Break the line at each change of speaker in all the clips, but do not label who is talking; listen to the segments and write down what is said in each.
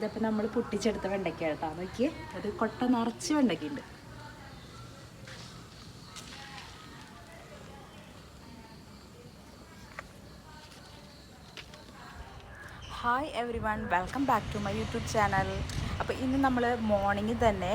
ഇതിപ്പോൾ നമ്മൾ പൊട്ടിച്ചെടുത്ത വെണ്ടയ്ക്ക കേട്ടോ നോക്കിയേ. അത് കൊട്ട നിറച്ച് വെണ്ടയ്ക്കുണ്ട് hi everyone welcome back to my YouTube channel അപ്പോൾ ഇന്ന് നമ്മൾ മോർണിംഗ് തന്നെ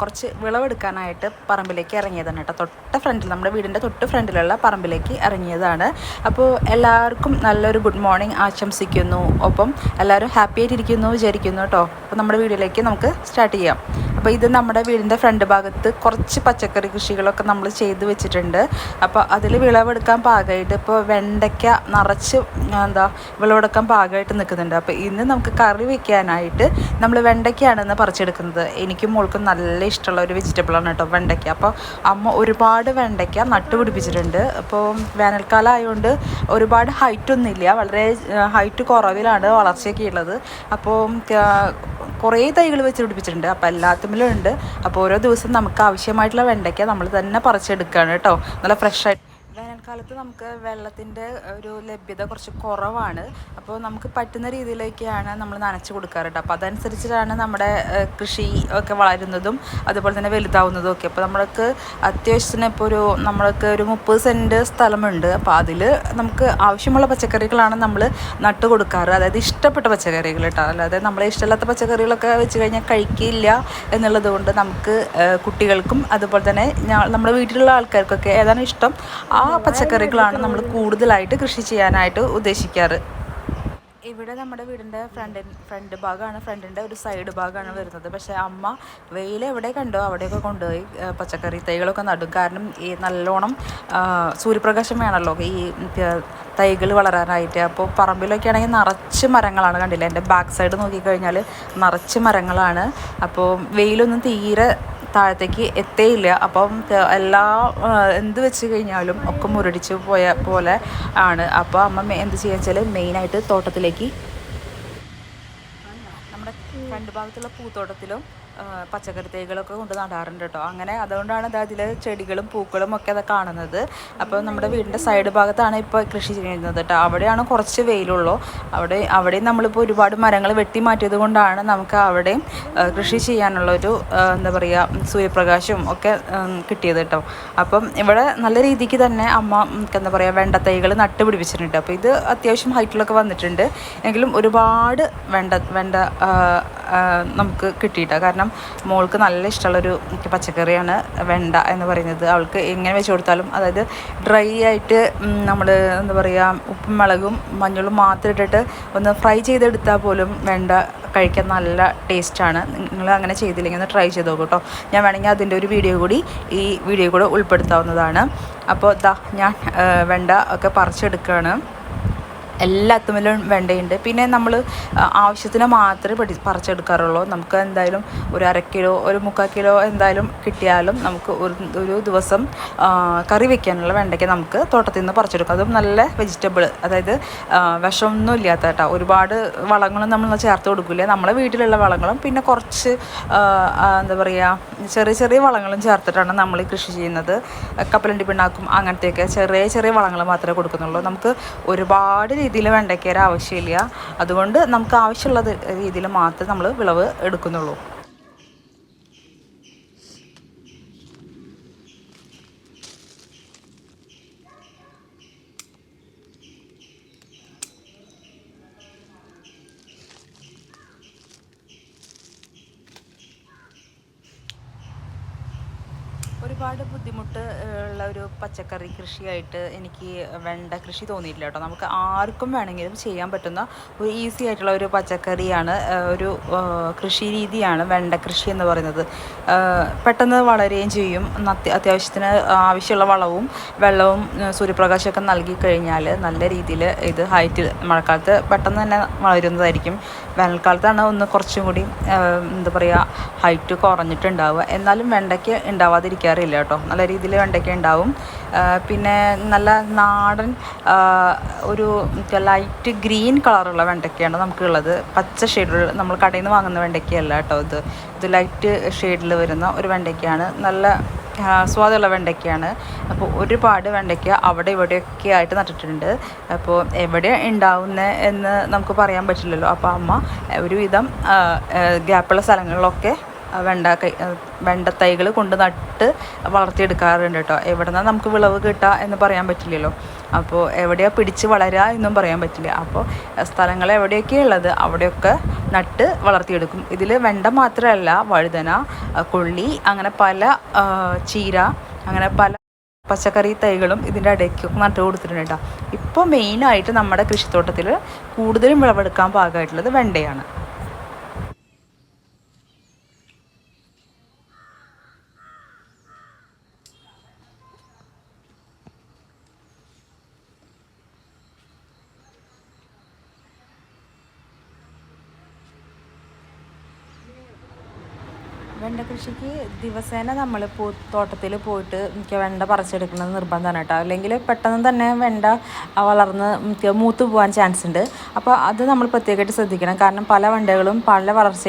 കുറച്ച് വിളവെടുക്കാനായിട്ട് പറമ്പിലേക്ക് ഇറങ്ങിയതാണ് കേട്ടോ. തൊട്ട ഫ്രണ്ടിൽ നമ്മുടെ വീടിന്റെ തൊട്ട് ഫ്രണ്ടിലുള്ള പറമ്പിലേക്ക് ഇറങ്ങിയതാണ്. അപ്പോൾ എല്ലാവർക്കും നല്ലൊരു ഗുഡ് മോർണിംഗ് ആശംസിക്കുന്നു. ഒപ്പം എല്ലാവരും ഹാപ്പി ആയിട്ടിരിക്കുന്നു വിചാരിക്കുന്നു കേട്ടോ. അപ്പോൾ നമ്മുടെ വീഡിയോയിലേക്ക് നമുക്ക് സ്റ്റാർട്ട് ചെയ്യാം. അപ്പോൾ ഇത് നമ്മുടെ വീടിന്റെ ഫ്രണ്ട് ഭാഗത്ത് കുറച്ച് പച്ചക്കറി കൃഷികളൊക്കെ നമ്മൾ ചെയ്ത് വെച്ചിട്ടുണ്ട്. അപ്പോൾ അതിൽ വിളവെടുക്കാൻ പാകമായിട്ട് ഇപ്പോൾ വെണ്ടയ്ക്ക നിറച്ച് എന്താ വിളവെടുക്കാൻ പാകമായിട്ട് നിൽക്കുന്നുണ്ട്. അപ്പോൾ ഇന്ന് നമുക്ക് കറി വെക്കാനായിട്ട് നമ്മൾ വെണ്ടയ്ക്കയാണെന്ന് പറിച്ചെടുക്കുന്നത്. എനിക്കും മോൾക്കും നല്ല ഇഷ്ടമുള്ള ഒരു വെജിറ്റബിളാണ് കേട്ടോ വെണ്ടയ്ക്ക. അപ്പോൾ അമ്മ ഒരുപാട് വെണ്ടയ്ക്ക നട്ടുപിടിപ്പിച്ചിട്ടുണ്ട് അപ്പോൾ വേനൽക്കാലം ആയതുകൊണ്ട് ഒരുപാട് ഹൈറ്റ് ഒന്നുമില്ല. വളരെ ഹൈറ്റ് കുറവിലാണ് വളർച്ചയൊക്കെ ഉള്ളത്. അപ്പോൾ കുറേ തൈകൾ വെച്ച് പിടിപ്പിച്ചിട്ടുണ്ട്. അപ്പോൾ എല്ലാത്തിലും ഉണ്ട്. അപ്പോൾ ഓരോ ദിവസം നമുക്ക് ആവശ്യമായിട്ടുള്ള വെണ്ടയ്ക്ക നമ്മൾ തന്നെ പറിച്ചെടുക്കുകയാണ് കേട്ടോ. നല്ല ഫ്രഷ് ആയിട്ട് വേനൽക്കാലത്ത് നമുക്ക് വെള്ളത്തിന്റെ ഒരു ലഭ്യത കുറച്ച് കുറവാണ്. അപ്പോൾ നമുക്ക് പറ്റുന്ന രീതിയിലേക്കാണ് നമ്മൾ നനച്ച് കൊടുക്കാറ് കേട്ടോ അപ്പോൾ അതനുസരിച്ചിട്ടാണ് നമ്മുടെ കൃഷി ഒക്കെ വളരുന്നതും അതുപോലെ തന്നെ വലുതാവുന്നതും ഒക്കെ. അപ്പോൾ നമ്മൾക്ക് അത്യാവശ്യത്തിന് ഇപ്പോൾ ഒരു നമ്മൾക്ക് ഒരു മുപ്പത് സെന്റ് സ്ഥലമുണ്ട്. അപ്പോൾ അതിൽ നമുക്ക് ആവശ്യമുള്ള പച്ചക്കറികളാണ് നമ്മൾ നട്ട് കൊടുക്കാറ്. അതായത് ഇഷ്ടപ്പെട്ട പച്ചക്കറികൾ കേട്ടോ അല്ലാതെ നമ്മളെ ഇഷ്ടമില്ലാത്ത പച്ചക്കറികളൊക്കെ വെച്ച് കഴിഞ്ഞാൽ കഴിക്കില്ല എന്നുള്ളത് കൊണ്ട് നമുക്ക് കുട്ടികൾക്കും അതുപോലെ തന്നെ നമ്മുടെ വീട്ടിലുള്ള ആൾക്കാർക്കൊക്കെ ഏതാണ് ഇഷ്ടം ആ പച്ചക്കറികളാണ് നമ്മൾ കൂടുതലായിട്ട് കൃഷി ചെയ്യാനായിട്ട് ഉദ്ദേശിക്കാറ്. ഇവിടെ നമ്മുടെ വീടിന്റെ ഫ്രണ്ട് ഫ്രണ്ട് ഭാഗമാണ് ഫ്രണ്ടിന്റെ ഒരു സൈഡ് ഭാഗമാണ് വരുന്നത്. പക്ഷേ അമ്മ വെയിൽ എവിടെ കണ്ടോ അവിടെയൊക്കെ കൊണ്ടുപോയി പച്ചക്കറി തൈകളൊക്കെ നടും. കാരണം ഈ നല്ലോണം സൂര്യപ്രകാശം വേണമല്ലോ. ഈ തൈകൾ വളരാനായിട്ട്. അപ്പോൾ പറമ്പിലൊക്കെ ആണെങ്കിൽ നിറച്ച് മരങ്ങളാണ് കണ്ടില്ല? എന്റെ ബാക്ക് സൈഡ് നോക്കിക്കഴിഞ്ഞാൽ നിറച്ച് മരങ്ങളാണ്. അപ്പോൾ വെയിലൊന്നും തീരെ താഴത്തേക്ക് എത്തേയില്ല. അപ്പം എല്ലാ എന്ത് വെച്ച് കഴിഞ്ഞാലും ഒക്കെ മുരടിച്ച് പോയ പോലെ ആണ്. അപ്പോൾ അമ്മ എന്ത് ചെയ്യുക വെച്ചാൽ മെയിനായിട്ട് തോട്ടത്തിലേക്ക് നമ്മുടെ രണ്ട് ഭാഗത്തുള്ള പൂത്തോട്ടത്തിലും പച്ചക്കറി തൈകളൊക്കെ കൊണ്ട് നടാറുണ്ട് കേട്ടോ. അങ്ങനെ അതുകൊണ്ടാണ് ഇത് അതിൽ ചെടികളും പൂക്കളും ഒക്കെ അത് കാണുന്നത്. അപ്പോൾ നമ്മുടെ വീടിന്റെ സൈഡ് ഭാഗത്താണ് ഇപ്പോൾ കൃഷി ചെയ്യുന്നത് കേട്ടോ. അവിടെയാണ് കുറച്ച് വെയിലുള്ളൂ. അവിടെ അവിടെയും നമ്മളിപ്പോൾ ഒരുപാട് മരങ്ങൾ വെട്ടി മാറ്റിയത് കൊണ്ടാണ് നമുക്ക് അവിടെയും ആ, കൃഷി ചെയ്യാനുള്ളൊരു എന്താ പറയുക സൂര്യപ്രകാശവും ഒക്കെ കിട്ടിയത് കേട്ടോ. അപ്പം ഇവിടെ നല്ല രീതിക്ക് തന്നെ അമ്മ എന്താ പറയുക വെണ്ട തൈകൾ നട്ടുപിടിപ്പിച്ചിട്ടുണ്ട് അപ്പോൾ ഇത് അത്യാവശ്യം ഹൈറ്റിലൊക്കെ വന്നിട്ടുണ്ട്. എങ്കിലും ഒരുപാട് വെണ്ട വെണ്ട നമുക്ക് കിട്ടിയിട്ടാണ് കാരണം മോൾക്ക് നല്ല ഇഷ്ടമുള്ളൊരു പച്ചക്കറിയാണ് വെണ്ട എന്ന് പറയുന്നത്. അവൾക്ക് എങ്ങനെ വെച്ച് കൊടുത്താലും അതായത് ഡ്രൈ ആയിട്ട് നമ്മൾ എന്താ പറയുക ഉപ്പും മുളകും മഞ്ഞളും മാത്രം ഇട്ടിട്ട് ഒന്ന് ഫ്രൈ ചെയ്തെടുത്താൽ പോലും വെണ്ട കഴിക്കാൻ നല്ല ടേസ്റ്റാണ് നിങ്ങൾ അങ്ങനെ ചെയ്തില്ലെങ്കിൽ ഒന്ന് ട്രൈ ചെയ്ത് നോക്കൂ കേട്ടോ. ഞാൻ വേണമെങ്കിൽ അതിന്റെ ഒരു വീഡിയോ കൂടി ഈ വീഡിയോ കൂടെ ഉൾപ്പെടുത്താവുന്നതാണ്. അപ്പോൾ ദാ ഞാൻ വെണ്ട ഒക്കെ പറിച്ചെടുക്കുകയാണ്. എല്ലാത്തുമ്മലും വെണ്ടയുണ്ട് പിന്നെ നമ്മൾ ആവശ്യത്തിന് മാത്രമേ പഠി പറിച്ചെടുക്കാറുള്ളൂ. നമുക്ക് എന്തായാലും ഒരു അര കിലോ ഒരു മുക്കാൽ കിലോ എന്തായാലും കിട്ടിയാലും നമുക്ക് ഒരു ഒരു ദിവസം കറി വെക്കാനുള്ള വെണ്ടയ്ക്ക് നമുക്ക് തോട്ടത്തിൽ നിന്ന് പറിച്ചെടുക്കാം. അതും നല്ല വെജിറ്റബിൾ അതായത് വിഷമൊന്നും ഇല്ലാത്ത കേട്ടോ. ഒരുപാട് വളങ്ങളും നമ്മൾ ചേർത്ത് കൊടുക്കില്ല? നമ്മളെ വീട്ടിലുള്ള വളങ്ങളും പിന്നെ കുറച്ച് എന്താ പറയുക ചെറിയ ചെറിയ വളങ്ങളും ചേർത്തിട്ടാണ് നമ്മൾ കൃഷി ചെയ്യുന്നത്. കപ്പലണ്ടി പിണ്ണാക്കും അങ്ങനത്തെയൊക്കെ ചെറിയ ചെറിയ വളങ്ങൾ മാത്രമേ കൊടുക്കുന്നുള്ളൂ. നമുക്ക് ഒരുപാട് രീതിയിൽ വെണ്ടയ്ക്കര ആവശ്യമില്ല. അതുകൊണ്ട് നമുക്ക് ആവശ്യമുള്ള രീതിയിൽ മാത്രമേ നമ്മൾ വിളവ് എടുക്കുന്നുള്ളൂ. ഒരുപാട് ബുദ്ധിമുട്ട് ഉള്ള ഒരു പച്ചക്കറി കൃഷിയായിട്ട് എനിക്ക് വെണ്ട കൃഷി തോന്നിയിട്ടില്ല കേട്ടോ. നമുക്ക് ആർക്കും വേണമെങ്കിലും ചെയ്യാൻ പറ്റുന്ന ഒരു ഈസി ആയിട്ടുള്ള ഒരു പച്ചക്കറിയാണ് ഒരു കൃഷി രീതിയാണ് വെണ്ട കൃഷി എന്ന് പറയുന്നത്. പെട്ടെന്ന് വളരുകയും ചെയ്യും. അത്യാവശ്യത്തിന് ആവശ്യമുള്ള വളവും വെള്ളവും സൂര്യപ്രകാശമൊക്കെ നൽകി കഴിഞ്ഞാൽ നല്ല രീതിയിൽ ഇത് ഹൈറ്റ് മഴക്കാലത്ത് പെട്ടെന്ന് തന്നെ വളരുന്നതായിരിക്കും. വേനൽക്കാലത്താണ് ഒന്ന് കുറച്ചും കൂടി എന്താ പറയുക ഹൈറ്റ് കുറഞ്ഞിട്ടുണ്ടാവുക. എന്നാലും വെണ്ടയ്ക്ക് ഉണ്ടാവാതിരിക്കാറില്ല. കേട്ടോ. നല്ല രീതിയിൽ വെണ്ടയ്ക്ക ഉണ്ടാവും. പിന്നെ നല്ല നാടൻ ഒരു ലൈറ്റ് ഗ്രീൻ കളറുള്ള വെണ്ടയ്ക്കയാണ് നമുക്കുള്ളത്. പച്ച ഷെയ്ഡിൽ നമ്മൾ കടയിൽ നിന്ന് വാങ്ങുന്ന വെണ്ടയ്ക്കയല്ല കേട്ടോ ഇത്. ഇത് ലൈറ്റ് ഷെയ്ഡിൽ വരുന്ന ഒരു വെണ്ടയ്ക്കയാണ്. നല്ല സ്വാദുള്ള വെണ്ടയ്ക്കയാണ്. അപ്പോൾ ഒരുപാട് വെണ്ടയ്ക്ക അവിടെ ഇവിടെയൊക്കെ ആയിട്ട് നട്ടിട്ടുണ്ട്. അപ്പോൾ എവിടെ ഉണ്ടാവുന്ന എന്ന് നമുക്ക് പറയാൻ പറ്റില്ലല്ലോ. അപ്പോൾ അമ്മ ഒരുവിധം ഗ്യാപ്പുള്ള സ്ഥലങ്ങളിലൊക്കെ വെണ്ട വെണ്ട തൈകൾ കൊണ്ട് നട്ട് വളർത്തിയെടുക്കാറുണ്ട് കേട്ടോ. എവിടെ നിന്നാണ് നമുക്ക് വിളവ് കിട്ടുക എന്ന് പറയാൻ പറ്റില്ലല്ലോ. അപ്പോൾ എവിടെയാ പിടിച്ച് വളരുക എന്നും പറയാൻ പറ്റില്ല. അപ്പോൾ സ്ഥലങ്ങൾ എവിടെയൊക്കെയാണ് ഉള്ളത് അവിടെയൊക്കെ നട്ട് വളർത്തിയെടുക്കും. ഇതിൽ വെണ്ട മാത്രമല്ല വഴുതന കൊള്ളി അങ്ങനെ പല ചീര അങ്ങനെ പല പച്ചക്കറി തൈകളും ഇതിന്റെ ഇടയ്ക്കൊക്കെ നട്ട് കൊടുത്തിട്ടുണ്ട് കേട്ടോ. ഇപ്പോൾ മെയിനായിട്ട് നമ്മുടെ കൃഷിത്തോട്ടത്തിൽ കൂടുതലും വിളവെടുക്കാൻ പാകമായിട്ടുള്ളത് വെണ്ടയാണ്. വെണ്ട കൃഷിക്ക് ദിവസേന നമ്മൾ പൂ തോട്ടത്തിൽ പോയിട്ട് മിക്ക വെണ്ട പറിച്ചെടുക്കുന്നത് നിർബന്ധമാണ് കേട്ടോ. അല്ലെങ്കിൽ പെട്ടെന്ന് തന്നെ വെണ്ട വളർന്ന് മിക്ക മൂത്ത് പോകാൻ ചാൻസ് ഉണ്ട്. അപ്പോൾ അത് നമ്മൾ പ്രത്യേകമായിട്ട് ശ്രദ്ധിക്കണം. കാരണം പല വെണ്ടകളും പല വളർച്ച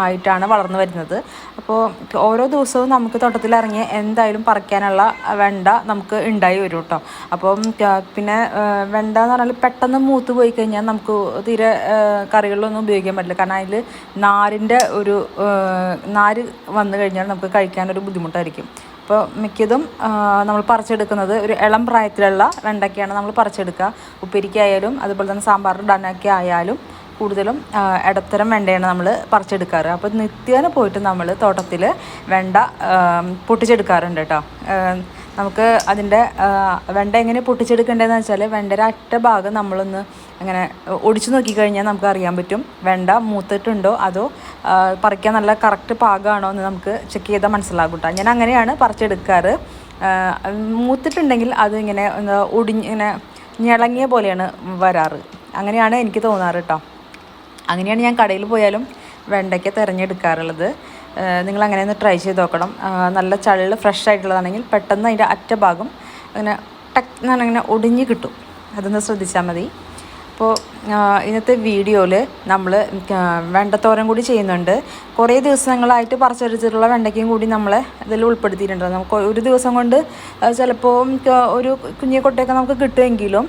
ആയിട്ടാണ് വളർന്നു വരുന്നത്. അപ്പോൾ ഓരോ ദിവസവും നമുക്ക് തോട്ടത്തിൽ ഇറങ്ങി എന്തായാലും പറിക്കാനുള്ള വെണ്ട നമുക്ക് ഉണ്ടായി വരും കേട്ടോ. അപ്പോൾ പിന്നെ വെണ്ട എന്ന് പറഞ്ഞാൽ പെട്ടെന്ന് മൂത്ത് പോയി കഴിഞ്ഞാൽ നമുക്ക് തീരെ കറികളിലൊന്നും ഉപയോഗിക്കാൻ പറ്റില്ല. കാരണം അതിൽ നാരിന്റെ ഒരു നാര് വന്നു കഴിഞ്ഞാൽ നമുക്ക് കഴിക്കാനൊരു ബുദ്ധിമുട്ടായിരിക്കും. അപ്പോൾ മിക്കതും നമ്മൾ പറിച്ചെടുക്കുന്നത് ഒരു ഇളം പ്രായത്തിലുള്ള വെണ്ടയ്ക്കാണ് നമ്മൾ പറിച്ചെടുക്കുക. ഉപ്പേരിക്കായാലും അതുപോലെ തന്നെ സാമ്പാർ ഇടാനൊക്കെ ആയാലും കൂടുതലും ഇടത്തരം വെണ്ടയാണ് നമ്മൾ പറിച്ചെടുക്കാറ്. അപ്പോൾ നിത്യേന പോയിട്ട് നമ്മൾ തോട്ടത്തിൽ വെണ്ട പൊട്ടിച്ചെടുക്കാറുണ്ട് കേട്ടോ. നമുക്ക് അതിന്റെ വെണ്ട എങ്ങനെ പൊട്ടിച്ചെടുക്കേണ്ടതെന്ന് വെച്ചാൽ വെണ്ടയുടെ അറ്റ ഭാഗം നമ്മളൊന്ന് അങ്ങനെ ഒടിച്ചു നോക്കിക്കഴിഞ്ഞാൽ നമുക്ക് അറിയാൻ പറ്റും. വെണ്ട മൂത്തിട്ടുണ്ടോ അതോ പറിക്കാൻ നല്ല കറക്റ്റ് പാകമാണോ എന്ന് നമുക്ക് ചെക്ക് ചെയ്താൽ മനസ്സിലാകും കേട്ടോ ഞാൻ അങ്ങനെയാണ് പറിച്ചെടുക്കാറ്. മൂത്തിട്ടുണ്ടെങ്കിൽ അത് ഇങ്ങനെ ഒടിഞ്ഞ് ഇങ്ങനെ ഞെളങ്ങിയ പോലെയാണ് വരാറ്. അങ്ങനെയാണ് എനിക്ക് തോന്നാറ് കേട്ടോ അങ്ങനെയാണ് ഞാൻ കടയിൽ പോയാലും വെണ്ടയ്ക്ക തിരഞ്ഞെടുക്കാറുള്ളത്. നിങ്ങൾ അങ്ങനെ ഒന്ന് ട്രൈ ചെയ്ത് നോക്കണം. നല്ല ചള്ള് ഫ്രഷ് ആയിട്ടുള്ളതാണെങ്കിൽ പെട്ടെന്ന് അതിന്റെ അറ്റ ഭാഗം അങ്ങനെ ടക്ക് എന്നാണ് ഇങ്ങനെ ഒടിഞ്ഞ് കിട്ടും. അതൊന്ന് ശ്രദ്ധിച്ചാൽ മതി. അപ്പോൾ ഇന്നത്തെ വീഡിയോയിൽ നമ്മൾ വെണ്ടത്തോരൻ കൂടി ചെയ്യുന്നുണ്ട്. കുറേ ദിവസങ്ങളായിട്ട് പറിച്ചെടുത്തിട്ടുള്ള വെണ്ടയ്ക്കയും കൂടി നമ്മൾ ഇതിൽ ഉൾപ്പെടുത്തിയിട്ടുണ്ട്. നമുക്ക് ഒരു ദിവസം കൊണ്ട് ചിലപ്പോൾ ഒരു കുഞ്ഞി കൊട്ടയൊക്കെ നമുക്ക് കിട്ടുമെങ്കിലും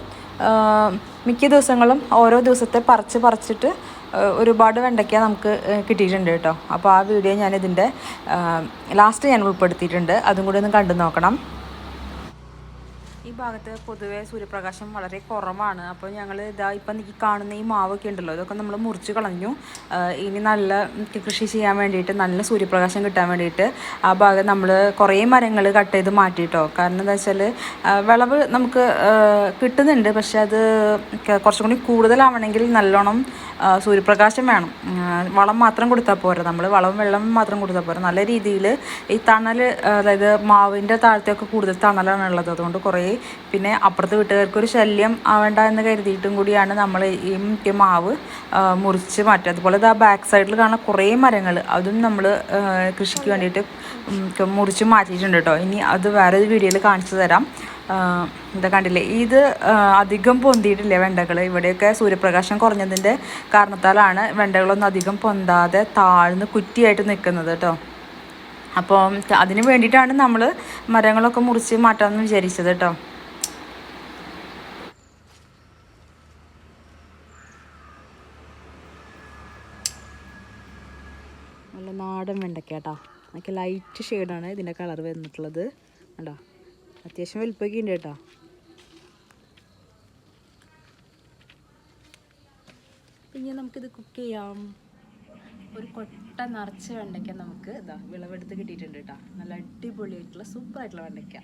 മിക്ക ദിവസങ്ങളും ഓരോ ദിവസത്തെ പറിച്ച് പറിച്ചിട്ട് ഒരുപാട് വെണ്ടയ്ക്ക നമുക്ക് കിട്ടിയിട്ടുണ്ട് കേട്ടോ. അപ്പോൾ ആ വീഡിയോ ഞാനിതിന്റെ ലാസ്റ്റ് ഞാൻ ഉൾപ്പെടുത്തിയിട്ടുണ്ട്. അതും കൂടി ഒന്ന് കണ്ടു നോക്കണം. ഈ ഭാഗത്ത് പൊതുവെ സൂര്യപ്രകാശം വളരെ കുറവാണ്. അപ്പോൾ ഞങ്ങൾ ഇതാ ഇപ്പം ഈ കാണുന്ന ഈ മാവൊക്കെ ഉണ്ടല്ലോ ഇതൊക്കെ നമ്മൾ മുറിച്ച് കളഞ്ഞു. ഇനി നല്ല കൃഷി ചെയ്യാൻ വേണ്ടിയിട്ട് നല്ല സൂര്യപ്രകാശം കിട്ടാൻ വേണ്ടിയിട്ട് ആ ഭാഗം നമ്മൾ കുറേ മരങ്ങൾ കട്ട് ചെയ്ത് മാറ്റിയിട്ടോ. കാരണം എന്താ വെച്ചാൽ വിളവ് നമുക്ക് കിട്ടുന്നുണ്ട് പക്ഷെ അത് കുറച്ചും കൂടി കൂടുതലാവണമെങ്കിൽ നല്ലോണം സൂര്യപ്രകാശം വേണം. വളം മാത്രം കൊടുത്താൽ പോരാ. നമ്മൾ വളം വെള്ളം മാത്രം കൊടുത്താൽ പോരാ. നല്ല രീതിയിൽ ഈ തണൽ അതായത് മാവിന്റെ താഴത്തെയൊക്കെ കൂടുതൽ തണലാണ് ഉള്ളത്. അതുകൊണ്ട് കുറേ പിന്നെ അപ്പുറത്തെ വീട്ടുകാർക്ക് ഒരു ശല്യം ആവേണ്ട എന്ന് കരുതിയിട്ടും കൂടിയാണ് നമ്മൾ ഈ മുറ്റ മാവ് മുറിച്ച് മാറ്റുക. അതുപോലെ ആ ബാക്ക് സൈഡിൽ കാണുന്ന കുറേ മരങ്ങൾ അതും നമ്മൾ കൃഷിക്ക് വേണ്ടിയിട്ട് മുറിച്ച് മാറ്റിയിട്ടുണ്ട് കേട്ടോ ഇനി അത് വേറെ ഒരു വീഡിയോയിൽ കാണിച്ചു തരാം. എന്താ കണ്ടില്ലേ? ഇത് അധികം പൊന്തിയിട്ടില്ല വെണ്ടകൾ ഇവിടെയൊക്കെ സൂര്യപ്രകാശം കുറഞ്ഞതിന്റെ കാരണത്താലാണ് വെണ്ടകളൊന്നും അധികം പൊന്താതെ താഴ്ന്ന് കുറ്റിയായിട്ട് നിൽക്കുന്നത് കേട്ടോ അപ്പം അതിന് വേണ്ടിയിട്ടാണ് നമ്മൾ മരങ്ങളൊക്കെ മുറിച്ച് മാറ്റാമെന്ന് വിചാരിച്ചത് കേട്ടോ നല്ല നാടൻ വെണ്ടയ്ക്ക കേട്ടോ. എനിക്ക് ലൈറ്റ് ഷെയ്ഡാണ് ഇതിന്റെ കളർ വന്നിട്ടുള്ളത്. കണ്ടോ? അത്യാവശ്യം വലുപ്പമൊക്കെ ഉണ്ട് കേട്ടോ. പിന്നെ നമുക്കിത് കുക്ക് ചെയ്യാം. ഒരു കൊട്ട നിറച്ച വെണ്ടയ്ക്ക നമുക്ക് ഇതാ വിളവെടുത്ത് കിട്ടിയിട്ടുണ്ട് കേട്ടോ. നല്ല അടിപൊളിയായിട്ടുള്ള സൂപ്പറായിട്ടുള്ള വെണ്ടയ്ക്ക.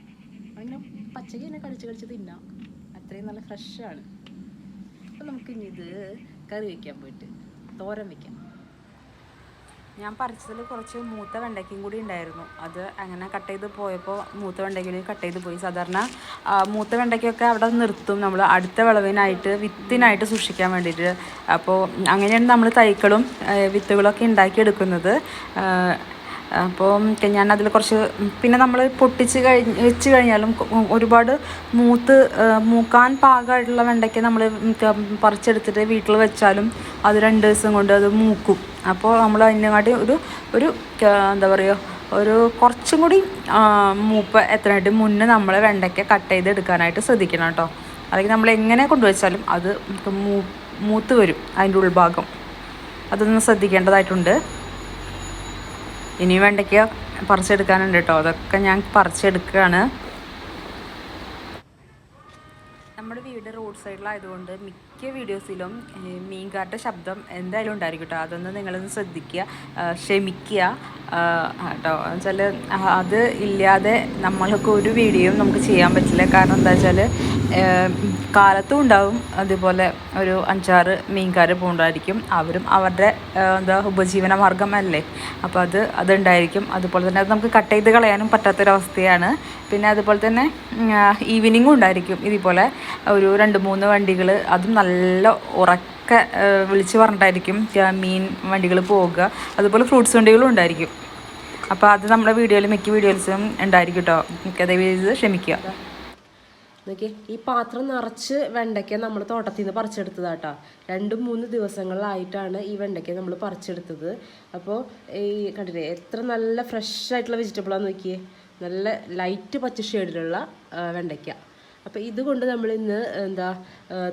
അങ്ങനെ പച്ചക്ക് തന്നെ കടിച്ച് കടിച്ച് തിന്നാം. അത്രയും നല്ല ഫ്രഷാണ് അപ്പം നമുക്ക് ഇനി ഇത് കറി വയ്ക്കാൻ പോയിട്ട് തോരൻ വയ്ക്കാം ഞാൻ പറിച്ചതിൽ കുറച്ച് മൂത്ത വെണ്ടയ്ക്കയും കൂടി ഉണ്ടായിരുന്നു. അത് അങ്ങനെ കട്ട് ചെയ്ത് പോയപ്പോൾ മൂത്ത വെണ്ടയ്ക്കയിൽ കട്ട് ചെയ്ത് പോയി. സാധാരണ മൂത്ത വെണ്ടയ്ക്കൊക്കെ അവിടെ നിർത്തും. നമ്മൾ അടുത്ത വിളവിനായിട്ട് വിത്തിനായിട്ട് സൂക്ഷിക്കാൻ വേണ്ടിയിട്ട്. അപ്പോൾ അങ്ങനെയാണ് നമ്മൾ തൈക്കളും വിത്തുകളൊക്കെ ഉണ്ടാക്കിയെടുക്കുന്നത്. അപ്പോൾ ഞാൻ അതിൽ കുറച്ച് പിന്നെ നമ്മൾ പൊട്ടിച്ച് കഴിഞ്ഞ് വെച്ച് കഴിഞ്ഞാലും ഒരുപാട് മൂത്ത് മൂക്കാൻ പാകമായിട്ടുള്ള വെണ്ടയ്ക്ക നമ്മൾ പറിച്ചെടുത്തിട്ട് വീട്ടിൽ വെച്ചാലും അത് രണ്ട് ദിവസം കൊണ്ട് അത് മൂക്കും. അപ്പോൾ നമ്മൾ അതിനെക്കാട്ടി ഒരു ഒരു എന്താ പറയുക ഒരു കുറച്ചും കൂടി മൂപ്പ് എത്രയായിട്ട് മുന്നേ നമ്മൾ വെണ്ടയ്ക്ക കട്ട് ചെയ്ത് എടുക്കാനായിട്ട് ശ്രദ്ധിക്കണം കേട്ടോ അല്ലെങ്കിൽ നമ്മൾ എങ്ങനെ കൊണ്ടുവച്ചാലും അത് മൂ മൂത്ത് വരും അതിന്റെ ഉൾഭാഗം. അതൊന്ന് ശ്രദ്ധിക്കേണ്ടതായിട്ടുണ്ട്. ഇനി വെണ്ടയ്ക്ക പറിച്ചെടുക്കാനുണ്ട് കേട്ടോ അതൊക്കെ ഞാൻ പറിച്ചെടുക്കുകയാണ് നമ്മുടെ വീട് റോഡ് സൈഡിലായതുകൊണ്ട് മിക്ക വീഡിയോസിലും മീൻകാരുടെ ശബ്ദം എന്തായാലും ഉണ്ടായിരിക്കും കേട്ടോ അതൊന്ന് നിങ്ങളൊന്ന് ശ്രദ്ധിക്കുക ക്ഷമിക്കുക കേട്ടോ വെച്ചാൽ അത് ഇല്ലാതെ നമ്മൾക്ക് ഒരു വീഡിയോയും നമുക്ക് ചെയ്യാൻ പറ്റില്ല. കാരണം എന്താ വെച്ചാൽ കാലത്തും ഉണ്ടാവും. അതുപോലെ ഒരു അഞ്ചാറ് മീൻകാർ പോകുന്നതായിരിക്കും അവരും അവരുടെ എന്താ ഉപജീവന മാർഗം അല്ലേ അപ്പോൾ അത് അതുണ്ടായിരിക്കും. അതുപോലെ തന്നെ അത് നമുക്ക് കട്ട് ചെയ്ത് കളയാനും പറ്റാത്തൊരവസ്ഥയാണ്. പിന്നെ അതുപോലെ തന്നെ ഈവനിങ്ങും ഉണ്ടായിരിക്കും. ഇതുപോലെ ഒരു രണ്ട് മൂന്ന് വണ്ടികൾ അതും നല്ല ഉറക്ക വിളിച്ച് പറഞ്ഞിട്ടായിരിക്കും മീൻ വണ്ടികൾ പോവുക. അതുപോലെ ഫ്രൂട്ട്സ് വണ്ടികളും ഉണ്ടായിരിക്കും. അപ്പോൾ അത് നമ്മുടെ വീഡിയോയിൽ മിക്ക വീഡിയോസിലും ഉണ്ടായിരിക്കും കേട്ടോ. മിക്ക ദയവ് ക്ഷമിക്കുക.
നോക്കിയേ ഈ പാത്രം നിറച്ച് വെണ്ടയ്ക്ക നമ്മൾ തോട്ടത്തിൽ നിന്ന് പറിച്ചെടുത്തതാട്ടോ. രണ്ട് മൂന്ന് ദിവസങ്ങളിലായിട്ടാണ് ഈ വെണ്ടയ്ക്ക നമ്മൾ പറിച്ചെടുത്തത്. അപ്പോൾ ഈ കണ്ടില്ലേ എത്ര നല്ല ഫ്രഷ് ആയിട്ടുള്ള വെജിറ്റബിളാന്ന് നോക്കിയേ. നല്ല ലൈറ്റ് പച്ച ഷെയ്ഡിലുള്ള വെണ്ടയ്ക്ക. അപ്പോൾ ഇതുകൊണ്ട് നമ്മൾ ഇന്ന് എന്താ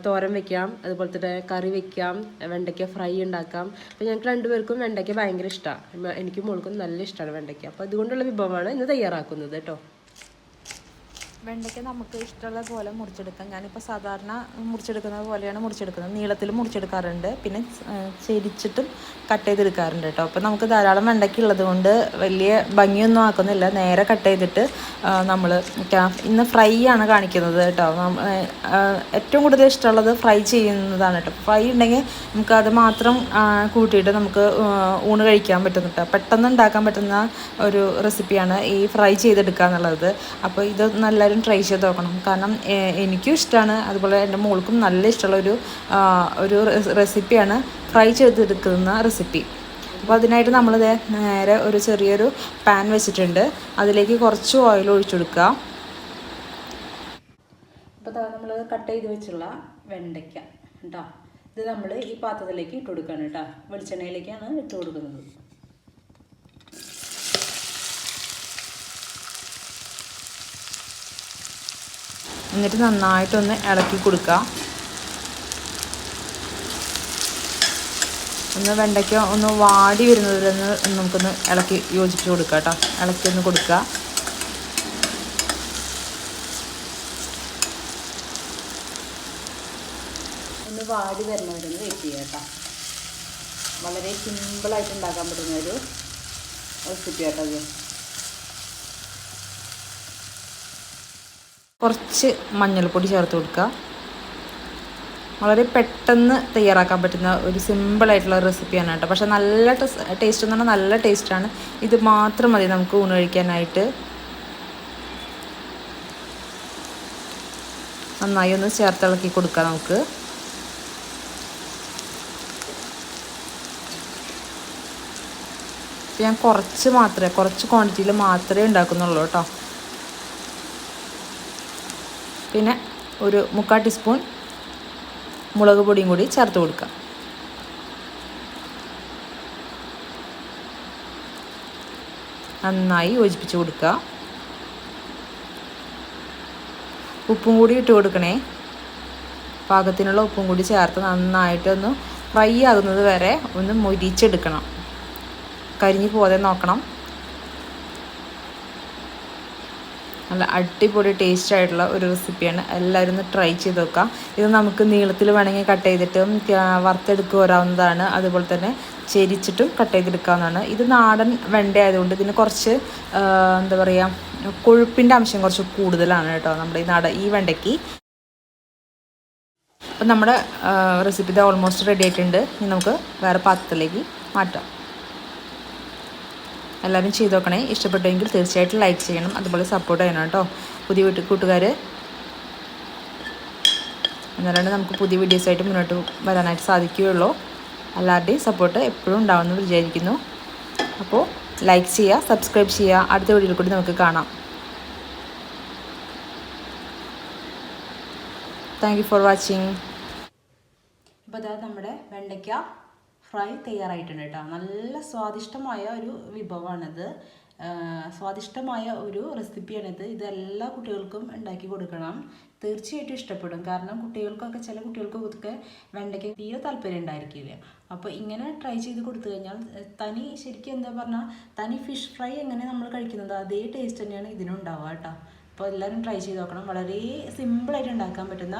തോരൻ വെക്കാം അതുപോലെ തന്നെ കറി വെക്കാം വെണ്ടയ്ക്ക ഫ്രൈ ഉണ്ടാക്കാം. അപ്പോൾ ഞങ്ങൾക്ക് രണ്ടുപേർക്കും വെണ്ടയ്ക്ക ഭയങ്കര ഇഷ്ടമാണ് എനിക്കും മോൾക്കും നല്ല ഇഷ്ടമാണ് വെണ്ടയ്ക്ക. അപ്പോൾ അതുകൊണ്ടുള്ള വിഭവമാണ് ഇന്ന് തയ്യാറാക്കുന്നത് കേട്ടോ.
വെണ്ടയ്ക്ക നമുക്ക് ഇഷ്ടമുള്ള പോലെ മുറിച്ചെടുക്കാം. ഞാനിപ്പോൾ സാധാരണ മുറിച്ചെടുക്കുന്നത് പോലെയാണ് മുറിച്ചെടുക്കുന്നത്. നീളത്തിൽ മുറിച്ചെടുക്കാറുണ്ട്. പിന്നെ ചെരിച്ചിട്ടും കട്ട് ചെയ്തെടുക്കാറുണ്ട് കേട്ടോ അപ്പോൾ നമുക്ക് ധാരാളം വെണ്ടയ്ക്ക ഉള്ളത് കൊണ്ട് വലിയ ഭംഗിയൊന്നും ആക്കുന്നില്ല. നേരെ കട്ട് ചെയ്തിട്ട് നമ്മൾ ഇന്ന് ഫ്രൈ ആണ് കാണിക്കുന്നത് കേട്ടോ ഏറ്റവും കൂടുതൽ ഇഷ്ടമുള്ളത് ഫ്രൈ ചെയ്യുന്നതാണ് കേട്ടോ ഫ്രൈ ഉണ്ടെങ്കിൽ നമുക്ക് അത് മാത്രം കൂട്ടിയിട്ട് നമുക്ക് ഊണ് കഴിക്കാൻ പറ്റും കേട്ടോ പെട്ടെന്ന് ഉണ്ടാക്കാൻ പറ്റുന്ന ഒരു റെസിപ്പിയാണ് ഈ ഫ്രൈ ചെയ്തെടുക്കുക എന്നുള്ളത് അപ്പോൾ ഇത് നല്ലൊരു ട്രൈ ചെയ്ത് നോക്കണം. കാരണം എനിക്കും ഇഷ്ടമാണ് അതുപോലെ എന്റെ മോൾക്കും നല്ല ഇഷ്ടമുള്ള ഒരു ഒരു റെസിപ്പിയാണ് ഫ്രൈ ചെയ്തെടുക്കുന്ന റെസിപ്പി അപ്പോൾ അതിനായിട്ട് നമ്മൾ നേരെ ഒരു ചെറിയൊരു പാൻ വെച്ചിട്ടുണ്ട്. അതിലേക്ക് കുറച്ച് ഓയിൽ ഒഴിച്ചു കൊടുക്കുക അപ്പോൾ നമ്മൾ കട്ട് ചെയ്ത് വെച്ചുള്ള വെണ്ടയ്ക്ക കേട്ടോ ഇത് നമ്മൾ ഈ പാത്രത്തിലേക്ക് ഇട്ട് കൊടുക്കുകയാണ് കേട്ടോ വെളിച്ചെണ്ണയിലേക്കാണ് ഇട്ട് കൊടുക്കുന്നത്. എന്നിട്ട് നന്നായിട്ടൊന്ന് ഇളക്കി കൊടുക്കുക. ഒന്ന് വെണ്ടയ്ക്ക ഒന്ന് വാടി വരുന്നതിലൊന്ന് നമുക്കൊന്ന് ഇളക്കി യോജിപ്പിച്ച് കൊടുക്കുക കേട്ടോ. ഇളക്കി ഒന്ന് കൊടുക്കുക. ഒന്ന് വാടി വരുന്നവരൊന്ന് വെയിറ്റ് ചെയ്യുക കേട്ടോ. വളരെ സിമ്പിളായിട്ട് ഉണ്ടാക്കാൻ പറ്റുന്ന ഒരു റെസിപ്പി കേട്ടോ അത് കുറച്ച് മഞ്ഞൾപ്പൊടി ചേർത്ത് കൊടുക്കുക. വളരെ പെട്ടെന്ന് തയ്യാറാക്കാൻ പറ്റുന്ന ഒരു സിമ്പിളായിട്ടുള്ള റെസിപ്പിയാണ് കേട്ടോ. പക്ഷേ നല്ല ടേസ്റ്റ് എന്ന് പറഞ്ഞാൽ നല്ല ടേസ്റ്റാണ് ഇത് മാത്രം മതി നമുക്ക് ഊണ് കഴിക്കാനായിട്ട്. നന്നായി ഒന്ന് ചേർത്തിളക്കി കൊടുക്കാം നമുക്ക്. ഞാൻ കുറച്ച് മാത്രമേ കുറച്ച് ക്വാണ്ടിറ്റിയിൽ മാത്രമേ ഉണ്ടാക്കുന്നുള്ളൂ കേട്ടോ. പിന്നെ ഒരു മുക്കാൽ ടീസ്പൂൺ മുളക് പൊടിയും കൂടി ചേർത്ത് കൊടുക്കാം. നന്നായി യോജിപ്പിച്ച് കൊടുക്കുക. ഉപ്പും കൂടി ഇട്ട് കൊടുക്കണേ. പാകത്തിനുള്ള ഉപ്പും കൂടി ചേർത്ത് നന്നായിട്ടൊന്ന് ഫ്രൈ ആകുന്നത് വരെ ഒന്ന് മൊരിച്ചെടുക്കണം. കരിഞ്ഞു പോകാതെ നോക്കണം. നല്ല അടിപൊളി ടേസ്റ്റ് ആയിട്ടുള്ള ഒരു റെസിപ്പിയാണ് എല്ലാവരും ഒന്ന് ട്രൈ ചെയ്ത് നോക്കാം. ഇത് നമുക്ക് നീളത്തിൽ വേണമെങ്കിൽ കട്ട് ചെയ്തിട്ടും വറുത്തെടുക്കുക വരാവുന്നതാണ് അതുപോലെ തന്നെ ചെരിച്ചിട്ടും കട്ട് ചെയ്തെടുക്കാവുന്നതാണ്. ഇത് നാടൻ വെണ്ട ആയതുകൊണ്ട് ഇതിന് കുറച്ച് എന്താ പറയുക കൊഴുപ്പിന്റെ അംശം കുറച്ച് കൂടുതലാണ് കേട്ടോ നമ്മുടെ ഈ നാടൻ ഈ വെണ്ടയ്ക്ക്. അപ്പം നമ്മുടെ റെസിപ്പി ഇത് ഓൾമോസ്റ്റ് റെഡി ആയിട്ടുണ്ട്. ഇനി നമുക്ക് വേറെ പാത്രത്തിലേക്ക് മാറ്റാം. എല്ലാവരും ചെയ്ത് നോക്കണേ. ഇഷ്ടപ്പെട്ടെങ്കിൽ തീർച്ചയായിട്ടും ലൈക്ക് ചെയ്യണം. അതുപോലെ സപ്പോർട്ട് ചെയ്യണം കേട്ടോ. പുതിയ വീട്ടിൽ കൂട്ടുകാർ എന്നാലാണ് നമുക്ക് പുതിയ വീഡിയോസായിട്ട് മുന്നോട്ട് വരാനായിട്ട് സാധിക്കുകയുള്ളൂ. എല്ലാവരുടെയും സപ്പോർട്ട് എപ്പോഴും ഉണ്ടാവുമെന്ന് വിചാരിക്കുന്നു. അപ്പോൾ ലൈക്ക് ചെയ്യുക സബ്സ്ക്രൈബ് ചെയ്യുക. അടുത്ത വീഡിയോയിൽ കൂടി നമുക്ക് കാണാം. താങ്ക് ഫോർ വാച്ചിങ് അപ്പോൾ അതായത് നമ്മുടെ വെണ്ടയ്ക്ക ഫ്രൈ തയ്യാറായിട്ടുണ്ട് കേട്ടോ. നല്ല സ്വാദിഷ്ടമായ ഒരു വിഭവമാണിത്. സ്വാദിഷ്ടമായ ഒരു റെസിപ്പിയാണിത്. ഇത് എല്ലാ കുട്ടികൾക്കും ഉണ്ടാക്കി കൊടുക്കണം. തീർച്ചയായിട്ടും ഇഷ്ടപ്പെടും. കാരണം കുട്ടികൾക്കൊക്കെ ചില കുട്ടികൾക്കൊക്കെ വെണ്ടയ്ക്ക് തീരെ താല്പര്യം ഉണ്ടായിരിക്കില്ല. അപ്പോൾ ഇങ്ങനെ ട്രൈ ചെയ്ത് കൊടുത്തു കഴിഞ്ഞാൽ തനി ശരിക്കും എന്താ പറഞ്ഞാൽ തനി ഫിഷ് ഫ്രൈ എങ്ങനെ നമ്മൾ കഴിക്കുന്നത് അതേ ടേസ്റ്റ് തന്നെയാണ് ഇതിനുണ്ടാവുക കേട്ടോ. അപ്പോൾ എല്ലാവരും ട്രൈ ചെയ്ത് നോക്കണം. വളരെ സിമ്പിളായിട്ട് ഉണ്ടാക്കാൻ പറ്റുന്ന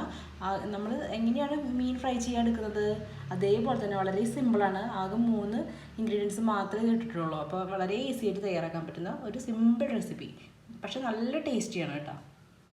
നമ്മൾ എങ്ങനെയാണ് മീൻ ഫ്രൈ ചെയ്യാൻ എടുക്കുന്നത്? അതേപോലെ തന്നെ വളരെ സിമ്പിളാണ് ആകെ മൂന്ന് ഇൻഗ്രീഡിയൻസ് മാത്രമേ കിട്ടിയിട്ടുള്ളൂ അപ്പോൾ വളരെ ഈസി ആയിട്ട് തയ്യാറാക്കാൻ പറ്റുന്ന ഒരു സിമ്പിൾ റെസിപ്പി പക്ഷെ നല്ല ടേസ്റ്റിയാണ് കേട്ടോ.